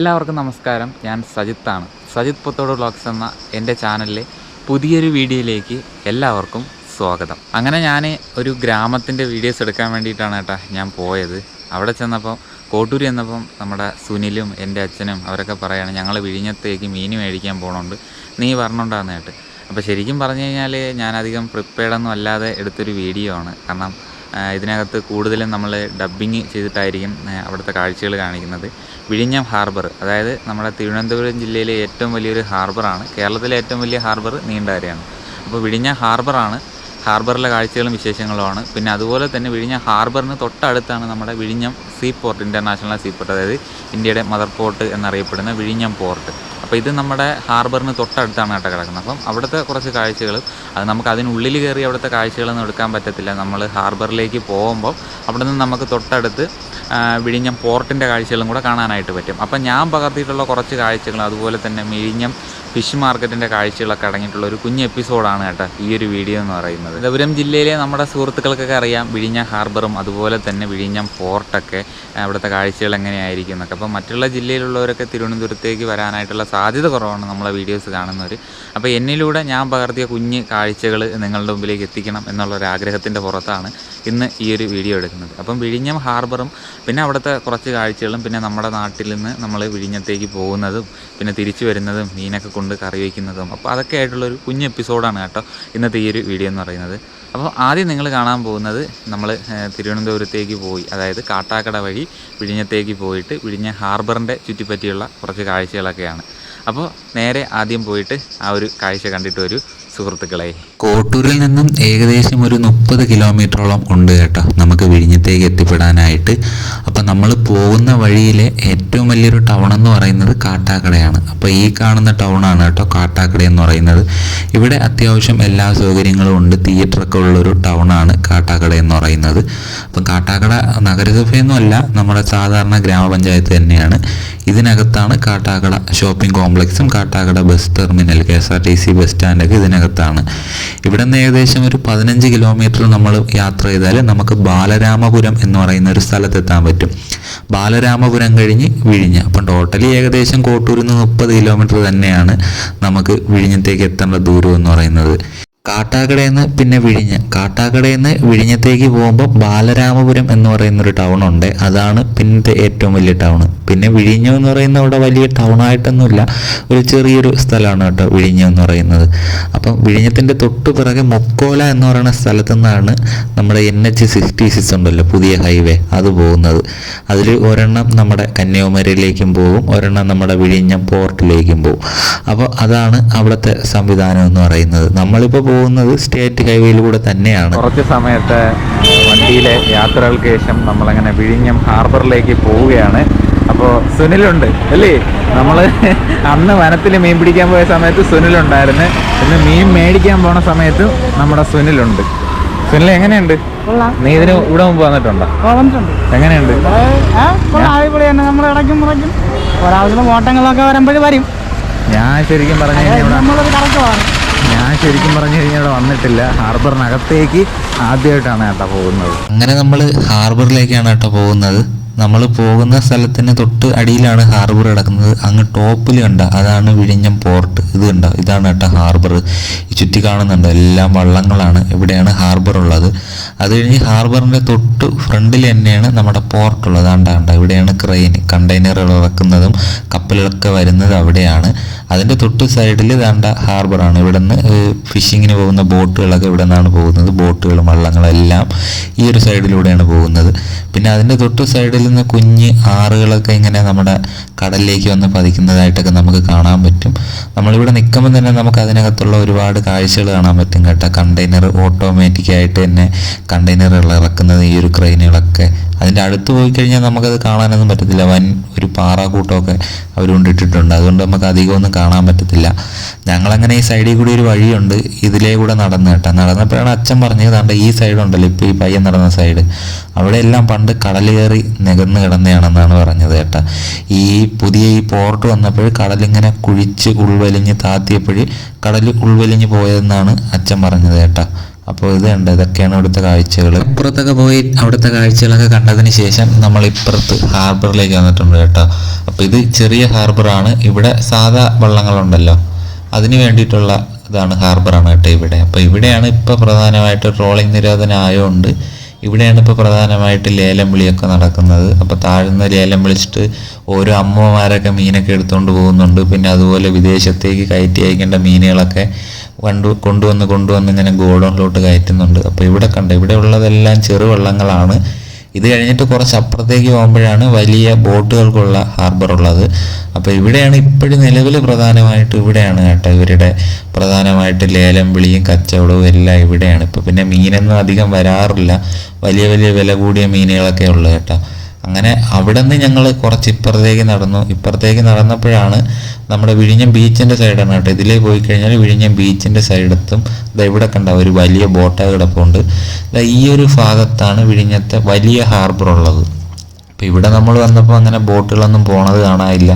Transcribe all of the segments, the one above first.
എല്ലാവർക്കും നമസ്കാരം. ഞാൻ സജിത്താണ്. സജിത് പുത്തോട് വ്ളോഗ്സ് എന്ന എന്റെ ചാനലിലെ പുതിയൊരു വീഡിയോയിലേക്ക് എല്ലാവർക്കും സ്വാഗതം. അങ്ങനെ ഞാൻ ഒരു ഗ്രാമത്തിന്റെ വീഡിയോസ് എടുക്കാൻ വേണ്ടിയിട്ടാണ് കേട്ടോ ഞാൻ പോയത്. അവിടെ ചെന്നപ്പോൾ കോട്ടൂർ ചെന്നപ്പം നമ്മുടെ സുനിലും എന്റെ അച്ഛനും അവരൊക്കെ പറയുകയാണ് ഞങ്ങൾ വിഴിഞ്ഞത്തേക്ക് മീൻ മേടിക്കാൻ പോകണുണ്ട് നീ പറഞ്ഞുണ്ടാന്ന് കേട്ട്. അപ്പോൾ ശരിക്കും പറഞ്ഞു കഴിഞ്ഞാൽ ഞാനധികം പ്രിപ്പയർഡൊന്നും അല്ലാതെ എടുത്തൊരു വീഡിയോ ആണ്. കാരണം ഇതിനകത്ത് കൂടുതലും നമ്മൾ ഡബ്ബിങ് ചെയ്തിട്ടായിരിക്കും അവിടുത്തെ കാഴ്ചകൾ കാണിക്കുന്നത്. വിഴിഞ്ഞം ഹാർബർ അതായത് നമ്മുടെ തിരുവനന്തപുരം ജില്ലയിലെ ഏറ്റവും വലിയൊരു ഹാർബറാണ് കേരളത്തിലെ ഏറ്റവും വലിയ ഹാർബർ നീണ്ടാരയാണ്. അപ്പോൾ വിഴിഞ്ഞം ഹാർബറാണ് ഹാർബറിലെ കാഴ്ചകളും വിശേഷങ്ങളുമാണ് പിന്നെ അതുപോലെ തന്നെ വിഴിഞ്ഞ ഹാർബറിന് തൊട്ടടുത്താണ് നമ്മുടെ വിഴിഞ്ഞം sea port international sea port അതായത് ഇന്ത്യയുടെ മദർ പോർട്ട് എന്നറിയപ്പെടുന്ന വിഴിഞ്ഞം പോർട്ട്. അപ്പോൾ ഇത് നമ്മുടെ ഹാർബറിന് തൊട്ടടുത്താണ് കേട്ടോ കിടക്കുന്നത്. അപ്പം അവിടുത്തെ കുറച്ച് കാഴ്ചകൾ അത് നമുക്ക് അതിനുള്ളിൽ കയറി അവിടുത്തെ കാഴ്ചകളൊന്നും എടുക്കാൻ പറ്റത്തില്ല. നമ്മൾ ഹാർബറിലേക്ക് പോകുമ്പോൾ അവിടെ നിന്ന് നമുക്ക് തൊട്ടടുത്ത് വിഴിഞ്ഞം പോർട്ടിന്റെ കാഴ്ചകളും കൂടെ കാണാനായിട്ട് പറ്റും. അപ്പം ഞാൻ പകർത്തിയിട്ടുള്ള കുറച്ച് കാഴ്ചകൾ അതുപോലെ തന്നെ വിഴിഞ്ഞം ഫിഷ് മാർക്കറ്റിന്റെ കാഴ്ചകളൊക്കെ അടങ്ങിയിട്ടുള്ള ഒരു കുഞ്ഞ് എപ്പിസോഡാണ് കേട്ടോ ഈ ഒരു വീഡിയോ എന്ന് പറയുന്നത്. ദപുരം ജില്ലയിലെ നമ്മുടെ സുഹൃത്തുക്കൾക്കൊക്കെ അറിയാം വിഴിഞ്ഞ ഹാർബറും അതുപോലെ തന്നെ വിഴിഞ്ഞം ഫോർട്ടൊക്കെ അവിടുത്തെ കാഴ്ചകൾ എങ്ങനെയായിരിക്കും എന്നൊക്കെ അപ്പോൾ മറ്റുള്ള ജില്ലയിലുള്ളവരൊക്കെ തിരുവനന്തപുരത്തേക്ക് വരാനായിട്ടുള്ള സാധ്യത കുറവാണ് നമ്മളെ വീഡിയോസ് കാണുന്നവർ അപ്പോൾ എന്നിലൂടെ ഞാൻ പകർത്തിയ കുഞ്ഞ് കാഴ്ചകൾ നിങ്ങളുടെ മുമ്പിലേക്ക് എത്തിക്കണം എന്നുള്ള ഒരു ആഗ്രഹത്തിന്റെ പുറത്താണ് ഇന്ന് ഈ ഒരു വീഡിയോ എടുക്കുന്നത്. അപ്പം വിഴിഞ്ഞം ഹാർബറും പിന്നെ അവിടുത്തെ കുറച്ച് കാഴ്ചകളും പിന്നെ നമ്മുടെ നാട്ടിൽ നിന്ന് നമ്മൾ വിഴിഞ്ഞത്തേക്ക് പോകുന്നതും പിന്നെ തിരിച്ചു വരുന്നതും മീനൊക്കെ കൊണ്ട് കറി വയ്ക്കുന്നതും. അപ്പോൾ അതൊക്കെ ആയിട്ടുള്ളൊരു കുഞ്ഞ് എപ്പിസോഡാണ് കേട്ടോ ഇന്നത്തെ ഈ ഒരു വീഡിയോ എന്ന് പറയുന്നത്. അപ്പോൾ ആദ്യം നിങ്ങൾ കാണാൻ പോകുന്നത് നമ്മൾ തിരുവനന്തപുരത്തേക്ക് പോയി. അതായത് കാട്ടാക്കട വഴി വിഴിഞ്ഞത്തേക്ക് പോയിട്ട് വിഴിഞ്ഞ ഹാർബറിന്റെ ചുറ്റിപ്പറ്റിയുള്ള കുറച്ച് കാഴ്ചകളൊക്കെയാണ്. അപ്പോൾ നേരെ ആദ്യം പോയിട്ട് ആ ഒരു കാഴ്ച കണ്ടിട്ട് വരൂ. സുഹൃത്തുക്കളെ. കോട്ടൂരിൽ നിന്നും ഏകദേശം ഒരു മുപ്പത് കിലോമീറ്ററോളം ഉണ്ട് കേട്ടോ. നമുക്ക് വിഴിഞ്ഞത്തേക്ക് എത്തിപ്പെടാനായിട്ട്. അപ്പം നമ്മൾ പോകുന്ന വഴിയിലെ ഏറ്റവും വലിയൊരു ടൗൺ എന്ന് പറയുന്നത് കാട്ടാക്കടയാണ്. അപ്പോൾ ഈ കാണുന്ന ടൗണാണ് കേട്ടോ കാട്ടാക്കട എന്ന് പറയുന്നത്. ഇവിടെ അത്യാവശ്യം എല്ലാ സൗകര്യങ്ങളും ഉണ്ട്. തിയേറ്ററൊക്കെ ഉള്ളൊരു ടൗണാണ് കാട്ടാക്കട എന്ന് പറയുന്നത്. അപ്പം കാട്ടാക്കട നഗരസഭയൊന്നുമല്ല നമ്മുടെ സാധാരണ ഗ്രാമപഞ്ചായത്ത് തന്നെയാണ്. ഇതിനകത്താണ് Kattakada shopping കോംപ്ലക്സും Kattakada bus terminal K S R T C bus സ്റ്റാൻഡൊക്കെ ഇതിനകത്താണ് ഇവിടെ നിന്ന് ഏകദേശം ഒരു പതിനഞ്ച് കിലോമീറ്റർ നമ്മൾ യാത്ര ചെയ്താൽ നമുക്ക് ബാലരാമപുരം എന്ന് പറയുന്ന ഒരു സ്ഥലത്തെത്താൻ പറ്റും. ബാലരാമപുരം കഴിഞ്ഞ് വിഴിഞ്ഞ. അപ്പം ടോട്ടലി ഏകദേശം കോട്ടൂരിൽ നിന്ന് മുപ്പത് കിലോമീറ്റർ തന്നെയാണ് നമുക്ക് വിഴിഞ്ഞത്തേക്ക് എത്തേണ്ട ദൂരം എന്ന് പറയുന്നത്. കാട്ടാക്കടയിൽ പിന്നെ വിഴിഞ്ഞ. കാട്ടാക്കടയിൽ നിന്ന് വിഴിഞ്ഞത്തേക്ക് പോകുമ്പോൾ ബാലരാമപുരം എന്ന് പറയുന്ന ഒരു ടൗൺ ഉണ്ട് അതാണ് പിന്നത്തെ ഏറ്റവും വലിയ ടൗൺ പിന്നെ വിഴിഞ്ഞം എന്ന് പറയുന്ന അവിടെ വലിയ ടൗൺ ആയിട്ടൊന്നുമില്ല ഒരു ചെറിയൊരു സ്ഥലമാണ് കേട്ടോ വിഴിഞ്ഞം എന്ന് പറയുന്നത്. അപ്പം വിഴിഞ്ഞത്തിന്റെ തൊട്ട് പിറകെ മൊക്കോല എന്ന് പറയുന്ന സ്ഥലത്തു നിന്നാണ് നമ്മുടെ എൻ എച്ച് സിക്സ്റ്റി സിക്സ് ഉണ്ടല്ലോ പുതിയ ഹൈവേ അത് പോകുന്നത്. അതിൽ ഒരെണ്ണം നമ്മുടെ കന്യാകുമാരിയിലേക്കും പോകും ഒരെണ്ണം നമ്മുടെ വിഴിഞ്ഞം പോർട്ടിലേക്കും പോകും. അപ്പോൾ അതാണ് അവിടുത്തെ സംവിധാനം എന്ന് പറയുന്നത്. നമ്മളിപ്പോൾ പോകുന്നത് സ്റ്റേറ്റ് ഹൈവേയിലൂടെ തന്നെയാണ്. കുറച്ച് സമയത്ത് വണ്ടിയിലെ യാത്രകൾക്ക് ശേഷം നമ്മളങ്ങനെ വിഴിഞ്ഞം ഹാർബറിലേക്ക് പോവുകയാണ്. അപ്പോൾ സുനിലുണ്ട് അല്ലേ? നമ്മൾ അന്ന് വനത്തിൽ മീൻ പിടിക്കാൻ പോയ സമയത്ത് സുനിലുണ്ടായിരുന്നു. ഇന്ന് മീൻ മേടിക്കാൻ പോണ സമയത്ത് നമ്മുടെ സുനിലുണ്ട്. സുനിൽ എങ്ങനെയുണ്ട്? നീ ഇതിന് ഇവിടെ മുമ്പ് വന്നിട്ടുണ്ടോ? എങ്ങനെയുണ്ട്? ഓട്ടങ്ങളൊക്കെ വരുമ്പോഴും വരും. ഞാൻ ശരിക്കും പറഞ്ഞു ശരിക്കും പറഞ്ഞു കഴിഞ്ഞാൽ ഇവിടെ വന്നിട്ടില്ല. ഹാർബറിനകത്തേക്ക് ആദ്യമായിട്ടാണ് കേട്ടോ പോകുന്നത്. അങ്ങനെ നമ്മൾ ഹാർബറിലേക്കാണ് കേട്ടോ പോകുന്നത്. നമ്മൾ പോകുന്ന സ്ഥലത്തിന് തൊട്ട് അടിയിലാണ് ഹാർബർ കിടക്കുന്നത്. അങ്ങ് ടോപ്പിൽ കണ്ട അതാണ് വിഴിഞ്ഞം പോർട്ട്. ഇത് കണ്ട? ഇതാണ് കേട്ടോ ഹാർബർ. ഈ ചുറ്റി കാണുന്നുണ്ട്? എല്ലാം വള്ളങ്ങളാണ്. ഇവിടെയാണ് ഹാർബർ ഉള്ളത്. അത് കഴിഞ്ഞ് ഹാർബറിന്റെ തൊട്ട് ഫ്രണ്ടിൽ തന്നെയാണ് നമ്മുടെ പോർട്ട് ഉള്ളത്. ആണ്ടാണ്ട ഇവിടെയാണ് ക്രെയിൻ. കണ്ടെയ്നറുകൾ ഇറക്കുന്നതും കപ്പലുകളൊക്കെ വരുന്നത് അവിടെയാണ്. അതിന്റെ തൊട്ട് സൈഡിൽ ദാണ്ട ഹാർബറാണ്. ഇവിടെ നിന്ന് ഫിഷിങ്ങിന് പോകുന്ന ബോട്ടുകളൊക്കെ ഇവിടെ നിന്നാണ് പോകുന്നത്. ബോട്ടുകളും വള്ളങ്ങളും എല്ലാം ഈ ഒരു സൈഡിലൂടെയാണ് പോകുന്നത്. പിന്നെ അതിന്റെ തൊട്ട് സൈഡിൽ നിന്ന് കുഞ്ഞ് ആറുകളൊക്കെ ഇങ്ങനെ നമ്മുടെ കടലിലേക്ക് വന്ന് പതിക്കുന്നതായിട്ടൊക്കെ നമുക്ക് കാണാൻ പറ്റും. നമ്മളിവിടെ നിൽക്കുമ്പോൾ തന്നെ നമുക്ക് അതിനകത്തുള്ള ഒരുപാട് കാഴ്ചകൾ കാണാൻ പറ്റും കേട്ടോ. കണ്ടെയ്നർ ഓട്ടോമാറ്റിക് ആയിട്ട് തന്നെ കണ്ടെയ്നറുകൾ ഇറക്കുന്നത് ഈ ഒരു ക്രെയിനുകളൊക്കെ. അതിന്റെ അടുത്ത് പോയി കഴിഞ്ഞാൽ നമുക്കത് കാണാനൊന്നും പറ്റത്തില്ല. വൻ ഒരു പാറാക്കൂട്ടമൊക്കെ അവർ കൊണ്ടിട്ടിട്ടുണ്ട് അതുകൊണ്ട് നമുക്ക് അധികമൊന്നും കാണാൻ പറ്റത്തില്ല. ഞങ്ങളങ്ങനെ ഈ സൈഡിൽ കൂടി ഒരു വഴിയുണ്ട്. ഇതിലേ കൂടെ നടന്നു കേട്ടോ. നടന്നപ്പോഴാണ് അച്ഛൻ പറഞ്ഞത് കണ്ട ഈ സൈഡ് ഉണ്ടല്ലോ ഇപ്പോൾ ഈ പയ്യൻ നടന്ന സൈഡ്. അവിടെ എല്ലാം പണ്ട് കടലേറി നികന്ന് കിടന്നതാണെന്നാണ് പറഞ്ഞത് കേട്ടോ. ഈ പുതിയ ഈ പോർട്ട് വന്നപ്പോൾ കടലിങ്ങനെ കുഴിച്ച് ഉൾവലിഞ്ഞ് താത്തിയപ്പോൾ കടൽ ഉൾവലിഞ്ഞ് പോയതെന്നാണ് അച്ഛൻ പറഞ്ഞത് കേട്ടോ. അപ്പോൾ ഇത് ഉണ്ട് ഇതൊക്കെയാണ് ഇവിടുത്തെ കാഴ്ചകൾ ഇപ്പുറത്തൊക്കെ പോയി അവിടുത്തെ കാഴ്ചകളൊക്കെ കണ്ടതിന് ശേഷം നമ്മൾ ഇപ്പുറത്ത് ഹാർബറിലേക്ക് വന്നിട്ടുണ്ട് കേട്ടോ. അപ്പോൾ ഇത് ചെറിയ ഹാർബറാണ്. ഇവിടെ സാധാ വള്ളങ്ങളുണ്ടല്ലോ. അതിന് വേണ്ടിയിട്ടുള്ള ഇതാണ് ഹാർബറാണ് കേട്ടോ ഇവിടെ. അപ്പോൾ ഇവിടെയാണ് ഇപ്പോൾ പ്രധാനമായിട്ട് ട്രോളിംഗ് നിരോധനം ആയതുകൊണ്ട് ഇവിടെയാണ് ഇപ്പോൾ പ്രധാനമായിട്ട് ലേലം വിളിയൊക്കെ നടക്കുന്നത്. അപ്പോൾ താഴ്ന്ന ലേലം വിളിച്ചിട്ട് ഓരോ അമ്മമാരൊക്കെ മീനൊക്കെ എടുത്തുകൊണ്ട് പോകുന്നുണ്ട്. പിന്നെ അതുപോലെ വിദേശത്തേക്ക് കയറ്റി അയക്കേണ്ട മീനുകളൊക്കെ കണ്ടു കൊണ്ടുവന്ന് കൊണ്ടുവന്ന് ഇങ്ങനെ ഗോഡൗണിലോട്ട് കയറ്റുന്നുണ്ട്. അപ്പോൾ ഇവിടെ കണ്ട? ഇവിടെ ഉള്ളതെല്ലാം ചെറുവള്ളങ്ങളാണ്. ഇത് കഴിഞ്ഞിട്ട് കുറച്ച് അപ്പുറത്തേക്ക് പോകുമ്പോഴാണ് വലിയ ബോട്ടുകൾക്കുള്ള ഹാർബർ ഉള്ളത്. അപ്പോൾ ഇവിടെയാണ് ഇപ്പോഴും നിലവിൽ പ്രധാനമായിട്ട് ഇവിടെയാണ് കേട്ടോ ഇവരുടെ പ്രധാനമായിട്ട് ലേലം വിളിയും കച്ചവടവും എല്ലാം ഇവിടെയാണ്. ഇപ്പോൾ പിന്നെ മീനൊന്നും അധികം വരാറില്ല. വലിയ വലിയ വില കൂടിയ മീനുകളൊക്കെ ഉള്ളു കേട്ടോ. അങ്ങനെ അവിടെ നിന്ന് ഞങ്ങൾ കുറച്ച് ഇപ്പുറത്തേക്ക് നടന്നു. ഇപ്പുറത്തേക്ക് നടന്നപ്പോഴാണ് നമ്മുടെ വിഴിഞ്ഞം ബീച്ചിന്റെ സൈഡാണ് കേട്ടോ. ഇതിലേ പോയി കഴിഞ്ഞാൽ വിഴിഞ്ഞം ബീച്ചിന്റെ സൈഡത്തും ഇവിടെ കണ്ട ഒരു വലിയ ബോട്ട് കിടപ്പുണ്ട്. ഈ ഒരു ഭാഗത്താണ് വിഴിഞ്ഞത്തെ വലിയ ഹാർബർ ഉള്ളത്. അപ്പോൾ ഇവിടെ നമ്മൾ വന്നപ്പോൾ അങ്ങനെ ബോട്ടുകളൊന്നും പോണത് കാണാനില്ല.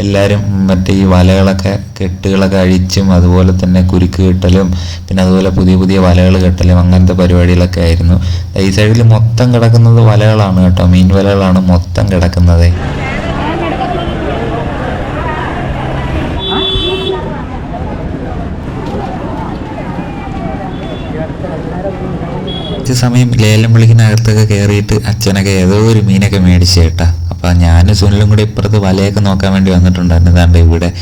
എല്ലാവരും മറ്റേ ഈ വലകളൊക്കെ കെട്ടുകളൊക്കെ അഴിച്ചും അതുപോലെ തന്നെ കുരുക്ക് കെട്ടലും പിന്നെ അതുപോലെ പുതിയ പുതിയ വലകൾ കെട്ടലും അങ്ങനത്തെ പരിപാടികളൊക്കെ ആയിരുന്നു. ഈ സൈഡിൽ മൊത്തം കിടക്കുന്നത് വലകളാണ് കേട്ടോ. മീൻ വലകളാണ് മൊത്തം കിടക്കുന്നത്. സമയം ലേലം വിളിക്കുന്ന വിളിക്കുന്നകത്തൊക്കെ കയറിയിട്ട് അച്ഛനൊക്കെ ഏതോ ഒരു മീനൊക്കെ മേടിച്ച് കേട്ടാ അപ്പം ഞാനും സുനിലും കൂടെ ഇപ്പുറത്ത് വലയൊക്കെ നോക്കാൻ വേണ്ടി വന്നിട്ടുണ്ടായിരുന്നു. ദാണ്ട് ഇവിടെ.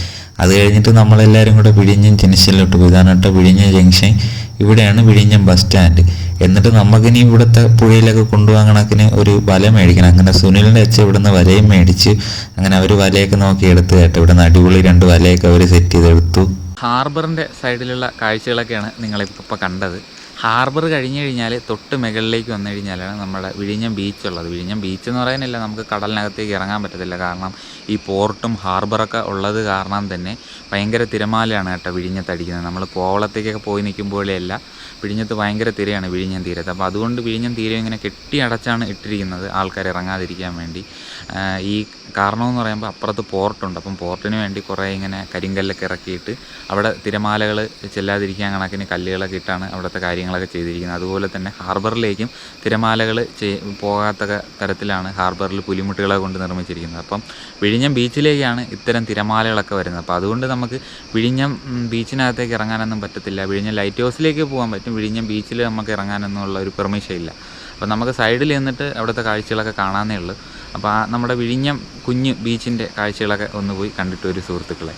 അത് കഴിഞ്ഞിട്ട് നമ്മളെല്ലാവരും കൂടെ വിഴിഞ്ഞം ജംഗ്ഷനിലോട്ട് പോയി. ഇതാണ് വിഴിഞ്ഞം ജംഗ്ഷൻ. ഇവിടെയാണ് വിഴിഞ്ഞം ബസ് സ്റ്റാൻഡ്. എന്നിട്ട് നമുക്കിനി ഇവിടുത്തെ പുഴയിലൊക്കെ കൊണ്ടുപോകാൻ കണക്കിന് ഒരു വല മേടിക്കണം. അങ്ങനെ സുനിലിന്റെ അച്ഛൻ ഇവിടുന്ന് വലയും മേടിച്ച് അങ്ങനെ അവർ വലയൊക്കെ നോക്കി എടുത്ത് കേട്ടോ. ഇവിടുന്ന് അടിപൊളി രണ്ട് വലയൊക്കെ അവർ സെറ്റ് ചെയ്തെടുത്തു. ഹാർബറിന്റെ സൈഡിലുള്ള കാഴ്ചകളൊക്കെയാണ് നിങ്ങളിപ്പോൾ കണ്ടത്. ഹാർബർ കഴിഞ്ഞ് കഴിഞ്ഞാൽ തൊട്ട് മുകളിലേക്ക് വന്നു കഴിഞ്ഞാലാണ് നമ്മുടെ വിഴിഞ്ഞം ബീച്ച് ഉള്ളത്. വിഴിഞ്ഞം ബീച്ച് എന്ന് പറയാനില്ല നമുക്ക് കടലിനകത്തേക്ക് ഇറങ്ങാൻ പറ്റത്തില്ല. കാരണം ഈ പോർട്ടും ഹാർബറൊക്കെ ഉള്ളത് കാരണം തന്നെ ഭയങ്കര തിരമാലയാണ് കേട്ടോ വിഴിഞ്ഞത്തടിക്കുന്നത് നമ്മൾ കോവളത്തേക്കൊക്കെ പോയി നിൽക്കുമ്പോഴേയല്ല വിഴിഞ്ഞത്ത് ഭയങ്കര തിരയാണ് വിഴിഞ്ഞം തീരത്ത്. അപ്പോൾ അതുകൊണ്ട് വിഴിഞ്ഞം തീരം ഇങ്ങനെ കെട്ടി അടച്ചാണ് ഇട്ടിരിക്കുന്നത് ആൾക്കാർ ഇറങ്ങാതിരിക്കാൻ വേണ്ടി. ഈ കാരണമെന്ന് പറയുമ്പോൾ അപ്പുറത്ത് പോർട്ടുണ്ട്. അപ്പം പോർട്ടിന് വേണ്ടി കുറേ ഇങ്ങനെ കരിങ്കല്ലൊക്കെ ഇറക്കിയിട്ട് അവിടെ തിരമാലകൾ ചെല്ലാതിരിക്കാൻ കണക്കിന് കല്ലുകളൊക്കെ ഇട്ടാണ് അവിടുത്തെ കാര്യങ്ങളൊക്കെ ചെയ്തിരിക്കുന്നത്. അതുപോലെ തന്നെ ഹാർബറിലേക്കും തിരമാലകൾ പോകാത്ത തരത്തിലാണ് ഹാർബറിൽ പുലിമുട്ടുകളെ കൊണ്ട് നിർമ്മിച്ചിരിക്കുന്നത്. അപ്പം വിഴിഞ്ഞം ബീച്ചിലേക്കാണ് ഇത്തരം തിരമാലകളൊക്കെ വരുന്നത്. അപ്പോൾ അതുകൊണ്ട് നമുക്ക് വിഴിഞ്ഞം ബീച്ചിനകത്തേക്ക് ഇറങ്ങാനൊന്നും പറ്റത്തില്ല. വിഴിഞ്ഞം ലൈറ്റ് ഹൗസിലേക്ക് പോകാൻ പറ്റും. വിഴിഞ്ഞം ബീച്ചിൽ നമുക്ക് ഇറങ്ങാനൊന്നുള്ള ഒരു പെർമിഷൻ ഇല്ല. അപ്പോൾ നമുക്ക് സൈഡിൽ നിന്നിട്ട് അവിടുത്തെ കാഴ്ചകളൊക്കെ കാണാനേ ഉള്ളൂ. അപ്പോൾ നമ്മുടെ വിഴിഞ്ഞം കുഞ്ഞ് ബീച്ചിന്റെ കാഴ്ചകളൊക്കെ ഒന്ന് പോയി കണ്ടിട്ട് ഒരു സുഹൃത്തുക്കളെ.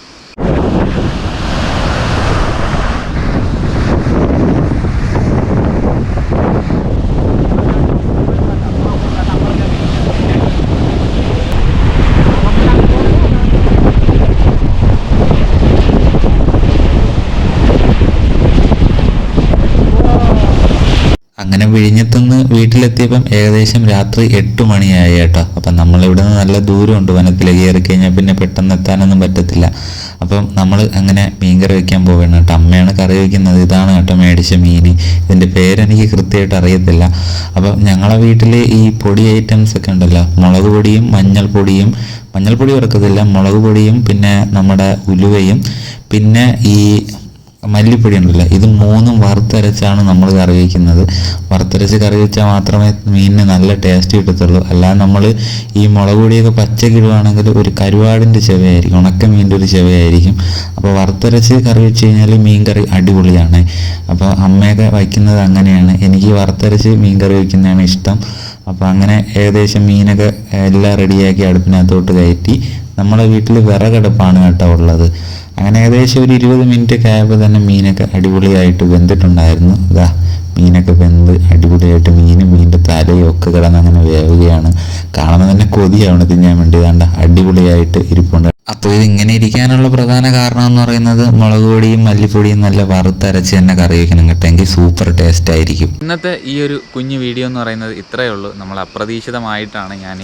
വിഴിഞ്ഞത്തുനിന്ന് വീട്ടിലെത്തിയപ്പം ഏകദേശം രാത്രി എട്ട് മണിയായി കേട്ടോ. അപ്പം നമ്മളിവിടെ നിന്ന് നല്ല ദൂരമുണ്ട് വനത്തിലേക്ക് കയറി കഴിഞ്ഞാൽ പിന്നെ പെട്ടെന്ന് എത്താനൊന്നും പറ്റത്തില്ല. അപ്പം നമ്മൾ അങ്ങനെ മീൻ കറി വയ്ക്കാൻ പോവുകയാണ് കേട്ടോ. അമ്മയാണ് കറി വയ്ക്കുന്നത് ഇതാണ് കേട്ടോ മേടിച്ച മീൻ. ഇതിന്റെ പേരെനിക്ക് കൃത്യമായിട്ട് അറിയത്തില്ല. അപ്പം ഞങ്ങളെ വീട്ടിൽ ഈ പൊടി ഐറ്റംസ് ഒക്കെ ഉണ്ടല്ലോ. മുളക് പൊടിയും മഞ്ഞൾപ്പൊടിയും. മഞ്ഞൾപ്പൊടി ഉറക്കത്തില്ല മുളക് പൊടിയും പിന്നെ നമ്മുടെ ഉലുവയും. പിന്നെ ഈ മല്ലിപ്പൊടി ഉണ്ടല്ലോ ഇത് മൂന്നും വറുത്തരച്ചാണ് നമ്മൾ കറി വയ്ക്കുന്നത് വറുത്തരച്ച് കറി വെച്ചാൽ മാത്രമേ മീനിന് നല്ല ടേസ്റ്റ് കിട്ടത്തുള്ളൂ. അല്ലാതെ നമ്മൾ ഈ മുളക് പൊടിയൊക്കെ പച്ചക്ക് ഇടുവാണെങ്കിൽ ഒരു കരുവാടിന്റെ ചെവയായിരിക്കും ഉണക്ക മീനിന്റെ ഒരു ചെവയായിരിക്കും. അപ്പോൾ വറുത്തരച്ച് കറി വെച്ച് കഴിഞ്ഞാൽ മീൻ കറി അടിപൊളിയാണ്. അപ്പോൾ അമ്മയൊക്കെ വയ്ക്കുന്നത് അങ്ങനെയാണ്. എനിക്ക് വറുത്തരച്ച് മീൻ കറി വയ്ക്കുന്നതാണ് ഇഷ്ടം. അപ്പോൾ അങ്ങനെ ഏകദേശം മീനൊക്കെ എല്ലാം റെഡിയാക്കി അടുപ്പിനകത്തോട്ട് കയറ്റി നമ്മളെ വീട്ടിൽ വിറകടുപ്പാണ് കേട്ടോ ഉള്ളത്. അങ്ങനെ ഏകദേശം ഒരു ഇരുപത് മിനിറ്റ് ഒക്കെ ആയപ്പോൾ തന്നെ മീനൊക്കെ അടിപൊളിയായിട്ട് വെന്തിട്ടുണ്ടായിരുന്നു. അതാ മീനൊക്കെ വെന്ത് അടിപൊളിയായിട്ട് മീനും മീനിന്റെ തലയും ഒക്കെ കിടന്ന് അങ്ങനെ വേവുകയാണ്. കാണുമ്പോൾ തന്നെ കൊതിയാണ് തിന്നാൻ വേണ്ടി. വേണ്ട അടിപൊളിയായിട്ട് ഇരിപ്പുണ്ട്. അപ്പോൾ ഇത് ഇങ്ങനെ ഇരിക്കാനുള്ള പ്രധാന കാരണം എന്ന് പറയുന്നത് മുളക് പൊടിയും മല്ലിപ്പൊടിയും നല്ല വറുത്തരച്ച് തന്നെ കറി വയ്ക്കണം കേട്ടോ. സൂപ്പർ ടേസ്റ്റ് ആയിരിക്കും. ഇന്നത്തെ ഈ ഒരു കുഞ്ഞു വീഡിയോ എന്ന് പറയുന്നത് ഇത്രയേ ഉള്ളൂ. നമ്മൾ അപ്രതീക്ഷിതമായിട്ടാണ് ഞാൻ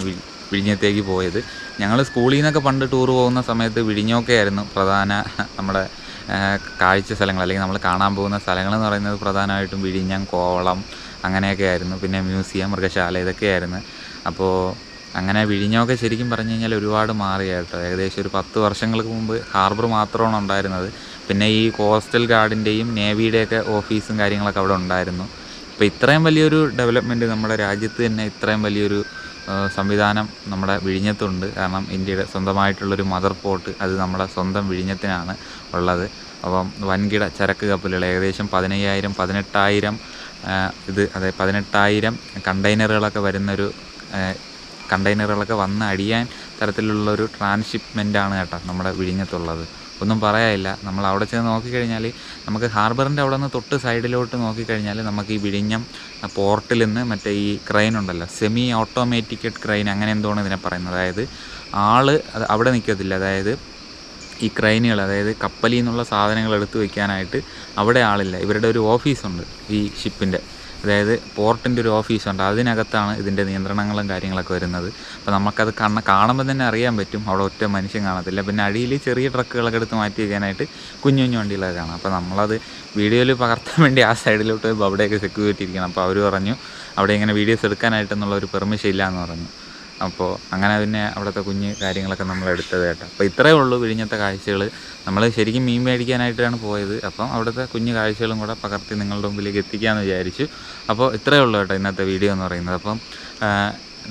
വിഴിഞ്ഞത്തേക്ക് പോയത്. ഞങ്ങൾ സ്കൂളിൽ നിന്നൊക്കെ പണ്ട് ടൂർ പോകുന്ന സമയത്ത് വിഴിഞ്ഞമൊക്കെ ആയിരുന്നു പ്രധാന നമ്മുടെ കാഴ്ച സ്ഥലങ്ങൾ അല്ലെങ്കിൽ നമ്മൾ കാണാൻ പോകുന്ന സ്ഥലങ്ങൾ എന്ന് പറയുന്നത് പ്രധാനമായിട്ടും വിഴിഞ്ഞം കോവളം അങ്ങനെയൊക്കെ ആയിരുന്നു. പിന്നെ മ്യൂസിയം മൃഗശാല ഇതൊക്കെയായിരുന്നു. അപ്പോൾ അങ്ങനെ വിഴിഞ്ഞൊക്കെ ശരിക്കും പറഞ്ഞു കഴിഞ്ഞാൽ ഒരുപാട് മാറി കേട്ടോ. ഏകദേശം ഒരു പത്ത് വർഷങ്ങൾക്ക് മുമ്പ് ഹാർബർ മാത്രമാണ് ഉണ്ടായിരുന്നത്. പിന്നെ ഈ കോസ്റ്റൽ ഗാർഡിന്റെയും നേവിയുടെയൊക്കെ ഓഫീസും കാര്യങ്ങളൊക്കെ അവിടെ ഉണ്ടായിരുന്നു. ഇപ്പോൾ ഇത്രയും വലിയൊരു ഡെവലപ്മെന്റ് നമ്മുടെ രാജ്യത്ത് തന്നെ ഇത്രയും വലിയൊരു സംവിധാനം നമ്മുടെ വിഴിഞ്ഞത്തുണ്ട്. കാരണം ഇന്ത്യയുടെ സ്വന്തമായിട്ടുള്ളൊരു മദർ പോർട്ട് അത് നമ്മുടെ സ്വന്തം വിഴിഞ്ഞത്തിനാണ് ഉള്ളത്. അപ്പം വൻകിട ചരക്ക് കപ്പലുകൾ ഏകദേശം പതിനയ്യായിരം പതിനെട്ടായിരം ഇത് അതെ പതിനെട്ടായിരം കണ്ടെയ്നറുകളൊക്കെ വരുന്നൊരു കണ്ടെയ്നറുകളൊക്കെ വന്ന് അടിയാൻ തരത്തിലുള്ളൊരു ട്രാൻസ്ഷിപ്മെന്റാണ് കേട്ടോ നമ്മുടെ വിഴിഞ്ഞത്തുള്ളത്. ഒന്നും പറയാനില്ല. നമ്മൾ അവിടെ ചെന്ന് നോക്കിക്കഴിഞ്ഞാൽ നമുക്ക് ഹാർബറിന്റെ അവിടെ നിന്ന് തൊട്ട് സൈഡിലോട്ട് നോക്കിക്കഴിഞ്ഞാൽ നമുക്ക് ഈ വിഴിഞ്ഞം പോർട്ടിൽ നിന്ന് മറ്റേ ഈ ക്രെയിൻ ഉണ്ടല്ലോ സെമി ഓട്ടോമാറ്റിക്കഡ് ക്രെയിൻ അങ്ങനെ എന്തോണ് ഇതിനെ പറയുന്നത്. അതായത് ആൾ അവിടെ നിൽക്കത്തില്ല. അതായത് ഈ ക്രെയിനുകൾ അതായത് കപ്പലിൽ നിന്നുള്ള സാധനങ്ങൾ എടുത്തു വയ്ക്കാനായിട്ട് അവിടെ ആളില്ല. ഇവരുടെ ഒരു ഓഫീസുണ്ട് ഈ ഷിപ്പിന്റെ. അതായത് പോർട്ടിന്റെ ഒരു ഓഫീസുണ്ട് അതിനകത്താണ് ഇതിന്റെ നിയന്ത്രണങ്ങളും കാര്യങ്ങളൊക്കെ വരുന്നത്. അപ്പോൾ നമുക്കത് കണ്ണ കാണുമ്പോൾ തന്നെ അറിയാൻ പറ്റും. അവിടെ ഒറ്റ മനുഷ്യൻ കാണത്തില്ല. പിന്നെ അടിയിൽ ചെറിയ ട്രക്കുകളൊക്കെ എടുത്ത് മാറ്റി വയ്ക്കാനായിട്ട് കുഞ്ഞു കുഞ്ഞു വണ്ടികളൊക്കെ കാണാം. അപ്പോൾ നമ്മളത് വീഡിയോയിൽ പകർത്താൻ വേണ്ടി ആ സൈഡിലോട്ട് അവിടെയൊക്കെ സെക്യൂരിറ്റി ഇരിക്കണം. അപ്പോൾ അവർ പറഞ്ഞു അവിടെ ഇങ്ങനെ വീഡിയോസ് എടുക്കാനായിട്ടെന്നുള്ള ഒരു പെർമിഷൻ ഇല്ല എന്ന് പറഞ്ഞു. അപ്പോൾ അങ്ങനെ പിന്നെ അവിടുത്തെ കുഞ്ഞ് കാര്യങ്ങളൊക്കെ നമ്മൾ എടുത്തത് കേട്ടോ. അപ്പോൾ ഇത്രയേ ഉള്ളൂ വിഴിഞ്ഞത്തെ കാഴ്ചകൾ നമ്മൾ ശരിക്കും മീൻ മേടിക്കാനായിട്ടാണ് പോയത്. അപ്പം അവിടുത്തെ കുഞ്ഞു കാഴ്ചകളും കൂടെ പകർത്തി നിങ്ങളുടെ മുമ്പിലേക്ക് എത്തിക്കാമെന്ന് വിചാരിച്ചു. അപ്പോൾ ഇത്രയേ ഉള്ളൂ കേട്ടോ ഇന്നത്തെ വീഡിയോ എന്ന് പറയുന്നത്. അപ്പം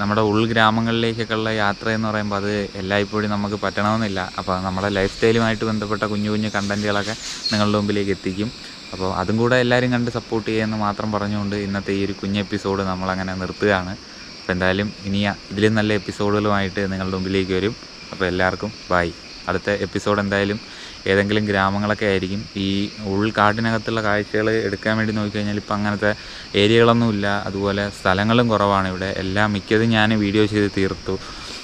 നമ്മുടെ ഉൾഗ്രാമങ്ങളിലേക്കൊക്കെയുള്ള യാത്ര എന്ന് പറയുമ്പോൾ അത് എല്ലായ്പ്പോഴും നമുക്ക് പറ്റണമെന്നില്ല. അപ്പോൾ നമ്മുടെ ലൈഫ് സ്റ്റൈലുമായിട്ട് ബന്ധപ്പെട്ട കുഞ്ഞു കുഞ്ഞു കണ്ടന്റുകളൊക്കെ നിങ്ങളുടെ മുമ്പിലേക്ക് എത്തിക്കും. അപ്പോൾ അതും കൂടെ എല്ലാവരും കണ്ട് സപ്പോർട്ട് ചെയ്യുമെന്ന് മാത്രം പറഞ്ഞുകൊണ്ട് ഇന്നത്തെ ഈ ഒരു കുഞ്ഞ് എപ്പിസോഡ് നമ്മളങ്ങനെ നിർത്തുകയാണ്. അപ്പോൾ എന്തായാലും ഇനി ഇതിലും നല്ല എപ്പിസോഡുകളുമായിട്ട് നിങ്ങളുടെ മുമ്പിലേക്ക് വരും. അപ്പോൾ എല്ലാവർക്കും ബൈ. അടുത്ത എപ്പിസോഡ് എന്തായാലും ഏതെങ്കിലും ഗ്രാമങ്ങളൊക്കെ ആയിരിക്കും. ഈ ഉൾക്കാട്ടിനകത്തുള്ള കാഴ്ചകൾ എടുക്കാൻ വേണ്ടി നോക്കിക്കഴിഞ്ഞാൽ ഇപ്പം അങ്ങനത്തെ ഏരിയകളൊന്നുമില്ല അതുപോലെ സ്ഥലങ്ങളും കുറവാണ് ഇവിടെ. എല്ലാം മിക്കതും ഞാൻ വീഡിയോ ചെയ്ത് തീർത്തു.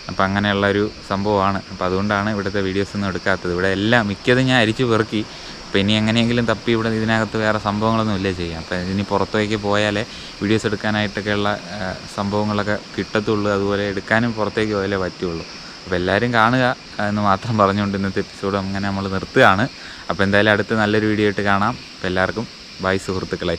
അപ്പോൾ അങ്ങനെയുള്ള ഒരു സംഭവമാണ്. അപ്പോൾ അതുകൊണ്ടാണ് ഇവിടുത്തെ വീഡിയോസ് ഒന്നും എടുക്കാത്തത്. ഇവിടെ എല്ലാം മിക്കതും ഞാൻ അരിച്ചു പെറുക്കി അപ്പോൾ ഇനി എങ്ങനെയെങ്കിലും തപ്പി ഇവിടെ ഇതിനകത്ത് വേറെ സംഭവങ്ങളൊന്നും ഇല്ലേ ചെയ്യാം. അപ്പോൾ ഇനി പുറത്തേക്ക് പോയാലേ വീഡിയോസ് എടുക്കാനായിട്ടൊക്കെയുള്ള സംഭവങ്ങളൊക്കെ കിട്ടത്തുള്ളൂ. അതുപോലെ എടുക്കാനും പുറത്തേക്ക് പോയാലേ പറ്റുള്ളൂ. അപ്പോൾ എല്ലാവരും കാണുക എന്ന് മാത്രം പറഞ്ഞുകൊണ്ട് ഇന്നത്തെ എപ്പിസോഡ് അങ്ങനെ നമ്മൾ നിർത്തുകയാണ്. അപ്പോൾ എന്തായാലും അടുത്ത് നല്ലൊരു വീഡിയോ ആയിട്ട് കാണാം. അപ്പോൾ എല്ലാവർക്കും ബൈ സുഹൃത്തുക്കളെ.